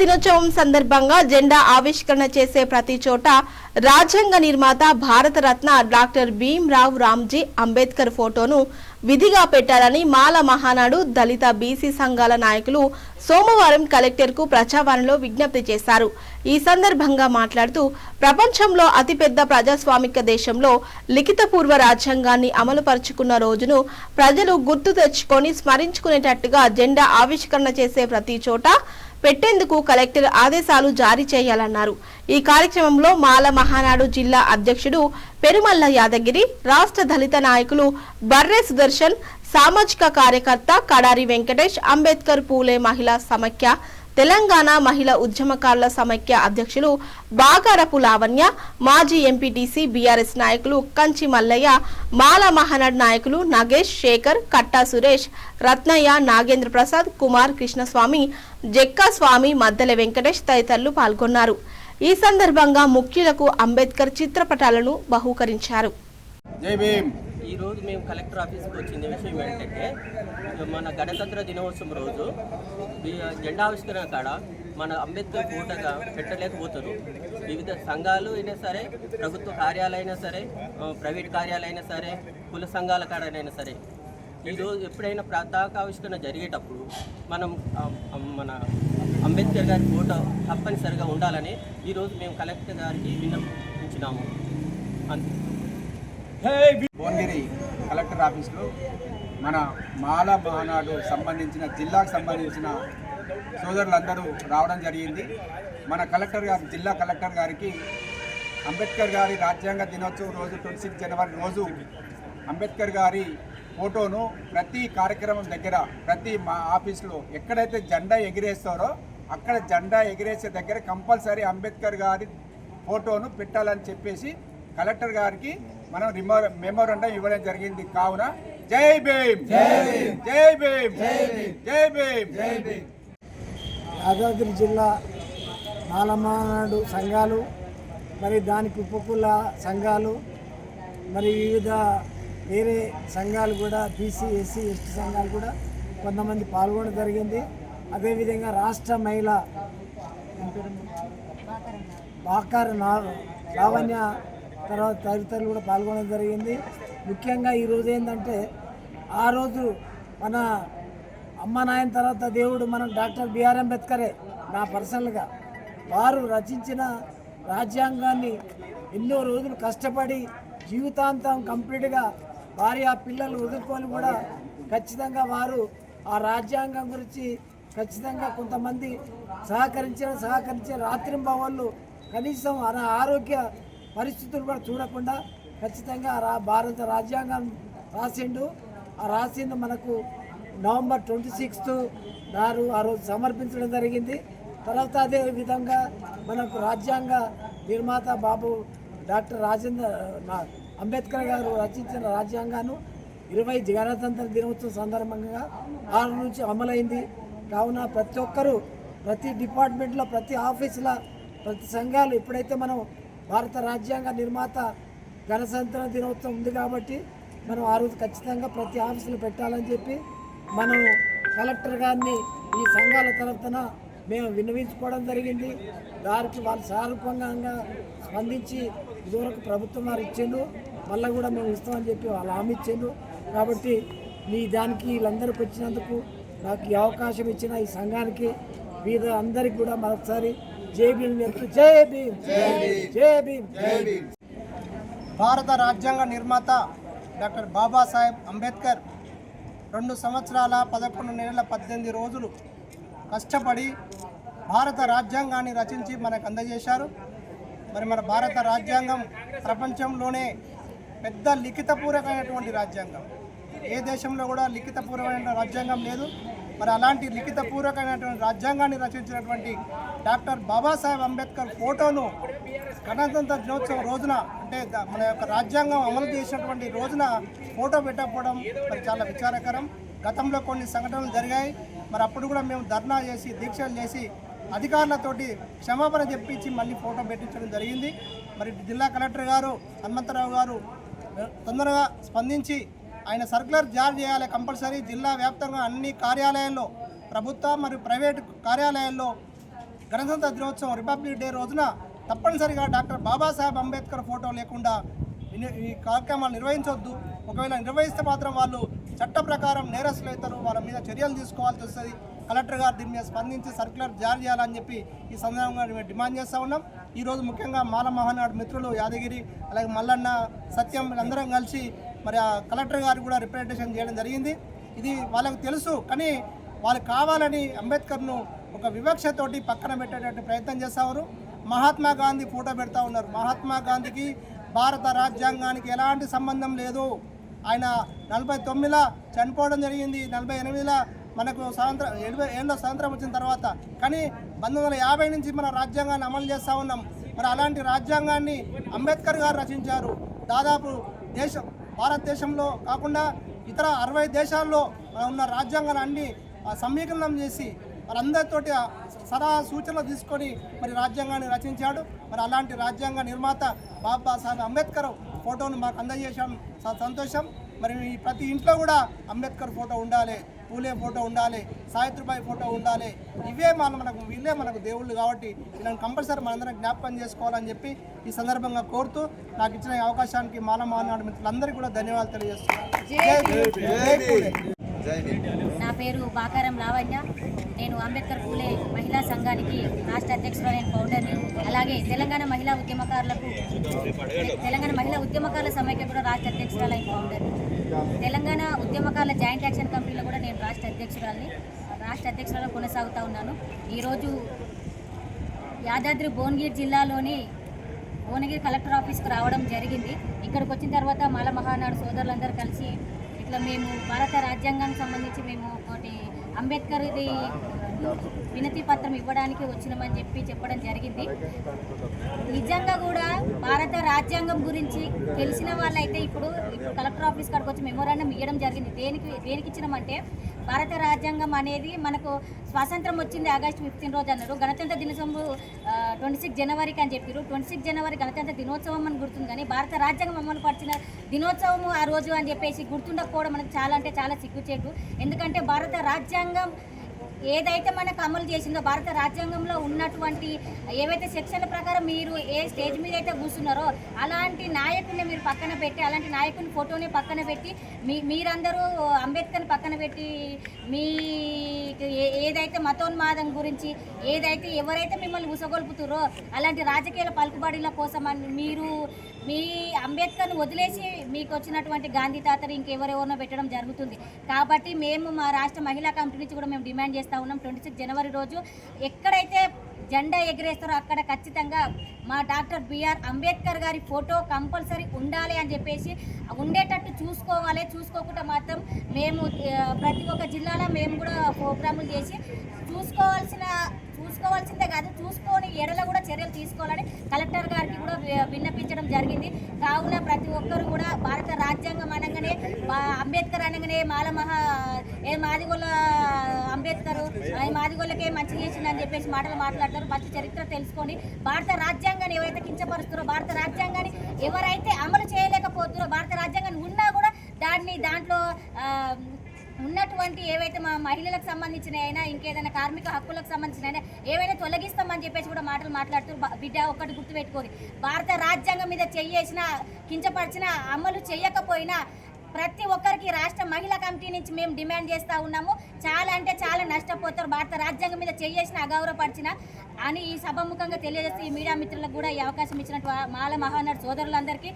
దినోత్సవం సందర్భంగా జెండా ఆవిష్కరణ చేసే ప్రతి చోట రాజ్యాంగ నిర్మాత భారతరత్న డాక్టర్ భీమ్రావ్ రామ్జీ అంబేద్కర్ ఫోటోను విధిగా పెట్టాలని మాల మహానాడు దళిత బీసీ సంఘాల నాయకులు సోమవారం కలెక్టర్కు ప్రజావాణిలో విజ్ఞప్తి చేశారు. ఈ సందర్భంగా మాట్లాడుతూ ప్రపంచంలో అతిపెద్ద ప్రజాస్వామిక దేశంలో లిఖితపూర్వ రాజ్యాంగాన్ని అమలుపరుచుకున్న రోజును ప్రజలు గుర్తు తెచ్చుకొని స్మరించుకునేటట్టుగా జెండా ఆవిష్కరణ చేసే ప్రతి చోట పెట్టేందుకు కలెక్టర్ ఆదేశాలు జారీ చేయాలన్నారు. ఈ కార్యక్రమంలో మాల మహానాడు జిల్లా అధ్యక్షుడు పెరుమల్ల యాదగిరి రాష్ట్ర దళిత నాయకులు బర్రె సుదర్శన్ సామాజిక కార్యకర్త కడారి వెంకటేష్ అంబేద్కర్ పూలే మహిళా సమైక్య తెలంగాణ మహిళా ఉద్యమకారుల సమైక్య అధ్యక్షులు బాగారపు లావణ్య మాజీ ఎంపీటీసీ బీఆర్ఎస్ నాయకులు కంచి మల్లయ్య మాల మహానాడు నాయకులు నగేష్ శేఖర్ కట్టా సురేష్ రత్నయ్య నాగేంద్ర ప్రసాద్ కుమార్ కృష్ణస్వామి జక్కా స్వామి మద్దెల వెంకటేష్ తదితరులు పాల్గొన్నారు. ఈ సందర్భంగా ముఖ్యులకు అంబేద్కర్ చిత్రపటాలను బహూకరించారు. జై భీమ్. ఈరోజు మేము కలెక్టర్ ఆఫీస్కి వచ్చిన విషయం ఏంటంటే మన గణతంత్ర దినోత్సవం రోజు ఈ జెండా ఆవిష్కరణ కాడ మన అంబేద్కర్ ఫోటోగా పెట్టలేకపోతారు వివిధ సంఘాలు అయినా సరే ప్రభుత్వ కార్యాలైనా సరే ప్రైవేట్ కార్యాలైనా సరే కుల సంఘాల కాడనైనా సరే ఈరోజు ఎప్పుడైనా ప్రాతాకావిష్కరణ ఆవిష్కరణ జరిగేటప్పుడు మనం మన అంబేద్కర్ గారి ఫోటో తప్పనిసరిగా ఉండాలని ఈరోజు మేము కలెక్టర్ గారికి విన్నపించినాము అంతే. భువనగిరి కలెక్టర్ ఆఫీస్లో మన మాల మహానాడు సంబంధించిన జిల్లాకు సంబంధించిన సోదరులందరూ రావడం జరిగింది. మన కలెక్టర్ గారు జిల్లా కలెక్టర్ గారికి అంబేద్కర్ గారి రాజ్యాంగ దినోత్సవం రోజు ట్వంటీ సిక్స్ జనవరి రోజు అంబేద్కర్ గారి ఫోటోను ప్రతి కార్యక్రమం దగ్గర ప్రతి మా ఆఫీస్లో ఎక్కడైతే జెండా ఎగిరేస్తారో అక్కడ జెండా ఎగిరేసే దగ్గర కంపల్సరీ అంబేద్కర్ గారి ఫోటోను పెట్టాలని చెప్పేసి కలెక్టర్ గారికి మనం రిమో మెమోరండం ఇవ్వడం జరిగింది. కావున జై భీమ్. జై భీమ్. జై భీమ్. జై భీమ్. యాదాద్రి జిల్లా మాలమానాడు సంఘాలు మరి దానికి ఉపకుల సంఘాలు మరి వివిధ వేరే సంఘాలు కూడా బీసీ ఎస్సీ ఎస్టీ సంఘాలు కూడా కొంతమంది పాల్గొనడం జరిగింది. అదేవిధంగా రాష్ట్ర మహిళ? బాకార నా లావణ్య తర్వాత తదితరులు కూడా పాల్గొనడం జరిగింది. ముఖ్యంగా ఈరోజు ఏంటంటే ఆ రోజు మన అమ్మ నాయన తర్వాత దేవుడు మనం డాక్టర్ బిఆర్ అంబేద్కరే నా పర్సనల్గా వారు రచించిన రాజ్యాంగాన్ని ఎన్నో రోజులు కష్టపడి జీవితాంతం కంప్లీట్గా వారి ఆ పిల్లలు వదులుకొని కూడా ఖచ్చితంగా వారు ఆ రాజ్యాంగం గురించి ఖచ్చితంగా కొంతమంది సహకరించిన సహకరించిన రాత్రింబవళ్ళు కనీసం ఆరోగ్య పరిస్థితులు కూడా చూడకుండా ఖచ్చితంగా రా భారత రాజ్యాంగం రాసిండు. ఆ రాసింది మనకు నవంబర్ ట్వంటీ సిక్స్త్ నారు ఆ రోజు సమర్పించడం జరిగింది. తర్వాత అదే విధంగా మనకు రాజ్యాంగ నిర్మాత బాబు డాక్టర్ రాజేంద్ర నా- అంబేద్కర్ గారు రచించిన రాజ్యాంగాన్ని ఇరవై గణతంత్ర దినోత్సవం సందర్భంగా ఆరు నుంచి అమలైంది. కావున ప్రతి ఒక్కరూ ప్రతి డిపార్ట్మెంట్లో ప్రతి ఆఫీసులో ప్రతి సంఘాలు ఎప్పుడైతే మనం భారత రాజ్యాంగ నిర్మాత గణతంత్ర దినోత్సవం ఉంది కాబట్టి మనం ఆ రోజు ఖచ్చితంగా ప్రతి ఆఫీసులు పెట్టాలని చెప్పి మనం కలెక్టర్ గారిని ఈ సంఘాల తరఫున మేము విన్నవించుకోవడం జరిగింది. దానికి వాళ్ళు సారూపంగా స్పందించి ఇదివరకు ప్రభుత్వం వారు ఇచ్చిండు మళ్ళీ కూడా మేము ఇస్తామని చెప్పి వాళ్ళు హామీ ఇచ్చిండు కాబట్టి మీ దానికి వీళ్ళందరికీ వచ్చినందుకు నాకు ఈ అవకాశం ఇచ్చిన ఈ సంఘానికి వీధ అందరికి కూడా మరొకసారి జై భీమ్ జై భీమ్ జై భీమ్. జై భీమ్. భారత రాజ్యాంగ నిర్మాత డాక్టర్ బాబాసాహెబ్ అంబేద్కర్ రెండు సంవత్సరాల పదకొండు నెలల పద్దెనిమిది రోజులు కష్టపడి భారత రాజ్యాంగాన్ని రచించి మనకు అందజేశారు. మరి మన భారత రాజ్యాంగం ప్రపంచంలోనే పెద్ద లిఖితపూర్వకమైనటువంటి రాజ్యాంగం. ఏ దేశంలో కూడా లిఖితపూర్వకమైన రాజ్యాంగం లేదు. మరి అలాంటి లిఖితపూర్వకమైనటువంటి రాజ్యాంగాన్ని రచించినటువంటి డాక్టర్ బాబాసాహెబ్ అంబేద్కర్ ఫోటోను గణతంత్ర దినోత్సవం రోజున అంటే మన యొక్క రాజ్యాంగం అమలు చేసినటువంటి రోజున ఫోటో పెట్టకపోవడం మరి చాలా విచారకరం. గతంలో కొన్ని సంఘటనలు జరిగాయి. మరి అప్పుడు కూడా మేము ధర్నా చేసి దీక్షలు చేసి అధికారులతోటి క్షమాపణ చెప్పించి మళ్ళీ ఫోటో పెట్టించడం జరిగింది. మరి జిల్లా కలెక్టర్ గారు హనుమంతరావు గారు తొందరగా స్పందించి ఆయన సర్కులర్ జారీ చేయాలి కంపల్సరీ. జిల్లా వ్యాప్తంగా అన్ని కార్యాలయాల్లో ప్రభుత్వ మరియు ప్రైవేటు కార్యాలయాల్లో గణతంత్ర దినోత్సవం రిపబ్లిక్ డే రోజున తప్పనిసరిగా డాక్టర్ బాబాసాహెబ్ అంబేద్కర్ ఫోటో లేకుండా ఈ కార్యక్రమాలు నిర్వహించవద్దు ఒకవేళ నిర్వహిస్తే మాత్రం వాళ్ళు చట్ట ప్రకారం నేరస్తులు అవుతారు వాళ్ళ మీద చర్యలు తీసుకోవాల్సి వస్తుంది. కలెక్టర్ గారు దీని మీద స్పందించి సర్క్యులర్ జారీ చేయాలని చెప్పి ఈ సందర్భంగా మేము డిమాండ్ చేస్తూ ఉన్నాం. ఈరోజు ముఖ్యంగా మాల మహానాడు మిత్రులు యాదగిరి అలాగే మల్లన్న సత్యం వీళ్ళందరం కలిసి మరి ఆ కలెక్టర్ గారు కూడా రిప్రజెంటేషన్ చేయడం జరిగింది. ఇది వాళ్ళకు తెలుసు కానీ వాళ్ళు కావాలని అంబేద్కర్ను ఒక వివక్షతోటి పక్కన పెట్టేటట్టు ప్రయత్నం చేస్తారు మహాత్మా గాంధీ ఫోటో పెడతా ఉన్నారు. మహాత్మా గాంధీకి భారత రాజ్యాంగానికి ఎలాంటి సంబంధం లేదు. ఆయన నలభై తొమ్మిదిలో చనిపోవడం జరిగింది. నలభై ఎనిమిదిలో మనకు స్వాతంత్రం ఎనభై ఏళ్ళ స్వాతంత్రం వచ్చిన తర్వాత. కానీ పంతొమ్మిది వందల యాభై నుంచి మన రాజ్యాంగాన్ని అమలు చేస్తూ ఉన్నాం. మరి అలాంటి రాజ్యాంగాన్ని అంబేద్కర్ గారు రచించారు. దాదాపు దేశం భారతదేశంలో కాకుండా ఇతర అరవై దేశాల్లో ఉన్న రాజ్యాంగాన్ని అన్ని ఆ, సమీకరణం చేసి వారందరితోటి ఆ సలహా సూచనలు తీసుకొని మరి రాజ్యాంగాన్ని రచించాడు. మరి అలాంటి రాజ్యాంగ నిర్మాత బాబాసాహెబ్ అంబేద్కర్ ఫోటోను మాకు అందజేసాం సంతోషం. మరి ప్రతి ఇంట్లో కూడా అంబేద్కర్ ఫోటో ఉండాలి పూలే ఫోటో ఉండాలి సావిత్రిబాయి ఫోటో ఉండాలి. ఇవే మన మనకు వీళ్ళే మనకు దేవుళ్ళు కాబట్టి వీళ్ళని కంపల్సరీ మనందరం జ్ఞాపకం చేసుకోవాలని చెప్పి ఈ సందర్భంగా కోరుతూ నాకు ఇచ్చిన అవకాశానికి మాల మహానాడు మిత్రులందరికీ కూడా ధన్యవాదాలు తెలియజేస్తున్నాను. నా పేరు బాకారం లావణ్య. నేను అంబేద్కర్ పూలే మహిళా సంఘానికి రాష్ట్ర అధ్యక్షుడు నేను ఫౌండర్ని అలాగే తెలంగాణ మహిళా ఉద్యమకారులకు తెలంగాణ మహిళా ఉద్యమకారుల సమైక్య కూడా రాష్ట్ర అధ్యక్షురాలైన ఫౌండర్ని తెలంగాణ ఉద్యమకారుల జాయింట్ యాక్షన్ కమిటీలో కూడా నేను రాష్ట్ర అధ్యక్షురాలని రాష్ట్ర అధ్యక్షురాలు కొనసాగుతూ ఉన్నాను. ఈరోజు యాదాద్రి భువనగిరి జిల్లాలోని భువనగిరి కలెక్టర్ ఆఫీస్కి రావడం జరిగింది. ఇక్కడికి వచ్చిన తర్వాత మాల మహానాడు సోదరులందరూ కలిసి ఇట్లా మేము భారత రాజ్యాంగానికి సంబంధించి మేము ఒకటి అంబేద్కర్ది వినతి పత్రం ఇవ్వడానికి వచ్చినామని చెప్పి చెప్పడం జరిగింది. నిజంగా కూడా భారత రాజ్యాంగం గురించి తెలిసిన వాళ్ళైతే ఇప్పుడు ఇప్పుడు కలెక్టర్ ఆఫీస్ కాడికి వచ్చి మెమోరాండం ఇవ్వడం జరిగింది. దేనికి దేనికి ఇచ్చినామంటే భారత రాజ్యాంగం అనేది మనకు స్వాతంత్రం వచ్చింది ఆగస్టు ఫిఫ్టీన్ రోజు అన్నారు. గణతంత్ర దినోత్సవం ట్వంటీ సిక్స్ జనవరికి అని చెప్పారు ట్వంటీ సిక్స్ జనవరి గణతంత్ర దినోత్సవం అని గుర్తుంది కానీ భారత రాజ్యాంగం అమలు పరిచిన దినోత్సవం ఆ రోజు అని చెప్పేసి గుర్తుండకపోవడం మనకు చాలా అంటే చాలా సిగ్గుచేటు ఎందుకంటే భారత రాజ్యాంగం ఏదైతే మనకు అమలు చేసిందో భారత రాజ్యాంగంలో ఉన్నటువంటి ఏవైతే సెక్షన్ల ప్రకారం మీరు ఏ స్టేజ్ మీద అయితే కూర్చున్నారో అలాంటి నాయకుడిని మీరు పక్కన పెట్టి అలాంటి నాయకుని ఫోటోని పక్కన పెట్టి మీ మీరందరూ అంబేద్కర్ని పక్కన పెట్టి మీ ఏదైతే మతోన్మాదం గురించి ఏదైతే ఎవరైతే మిమ్మల్ని ఉసగొల్పుతురో అలాంటి రాజకీయాల పలుకుబడిల కోసం మీరు మీ అంబేద్కర్ని వదిలేసి మీకు వచ్చినటువంటి గాంధీ తాతని ఇంకెవరెవరినో పెట్టడం జరుగుతుంది. కాబట్టి మేము మా రాష్ట్ర మహిళా కమిటీ నుంచి కూడా మేము డిమాండ్ చేస్తూ ఉన్నాం. ట్వంటీ సిక్స్ జనవరి రోజు ఎక్కడైతే జెండా ఎగరేస్తారో అక్కడ ఖచ్చితంగా మా డాక్టర్ బిఆర్ అంబేద్కర్ గారి ఫోటో కంపల్సరీ ఉండాలి అని చెప్పేసి ఉండేటట్టు చూసుకోవాలి. చూసుకోకుండా మాత్రం మేము ప్రతి ఒక్క జిల్లాలో మేము కూడా ప్రోగ్రాములు చేసి చూసుకోవాల్సిన చూసుకోవాల్సిందే కాదు చూసుకో ఎడల కూడా చర్యలు తీసుకోవాలని కలెక్టర్ గారికి కూడా విన్నపించడం జరిగింది. కావున ప్రతి ఒక్కరు కూడా భారత రాజ్యాంగం అనగానే అంబేద్కర్ అనగానే మాల మహా ఏ మాదిగోళ్ళ అంబేద్కర్ మాదిగోళ్ళకే మాదిగొల్లకే మంచి చేసిందని చెప్పేసి మాటలు మాట్లాడతారు. మంచి చరిత్ర తెలుసుకొని భారత రాజ్యాంగాన్ని ఎవరైతే కించపరుస్తారో భారత రాజ్యాంగాన్ని ఎవరైతే అమలు చేయలేకపోతున్నారో భారత రాజ్యాంగాన్ని ఉన్నా కూడా దాన్ని దాంట్లో ఉన్నటువంటి ఏవైతే మా మహిళలకు సంబంధించిన అయినా ఇంకేదైనా కార్మిక హక్కులకు సంబంధించిన అయినా ఏవైనా తొలగిస్తామని చెప్పేసి కూడా మాటలు మాట్లాడుతూ బిడ్డ ఒక్కటి గుర్తుపెట్టుకోని భారత రాజ్యాంగం మీద చెయ్యేసిన కించపరిచిన అమలు చేయకపోయినా ప్రతి ఒక్కరికి రాష్ట్ర మహిళా కమిటీ నుంచి మేము డిమాండ్ చేస్తూ ఉన్నాము. చాలా అంటే చాలా నష్టపోతారు. భారత రాజ్యాంగం మీద చేయేసిన అగౌరవపరిచిన అని ఈ సభముఖంగా తెలియజేస్తూ ఈ మీడియా మిత్రులకు కూడా ఈ అవకాశం ఇచ్చినట్టు మాల మహానాడు సోదరులందరికీ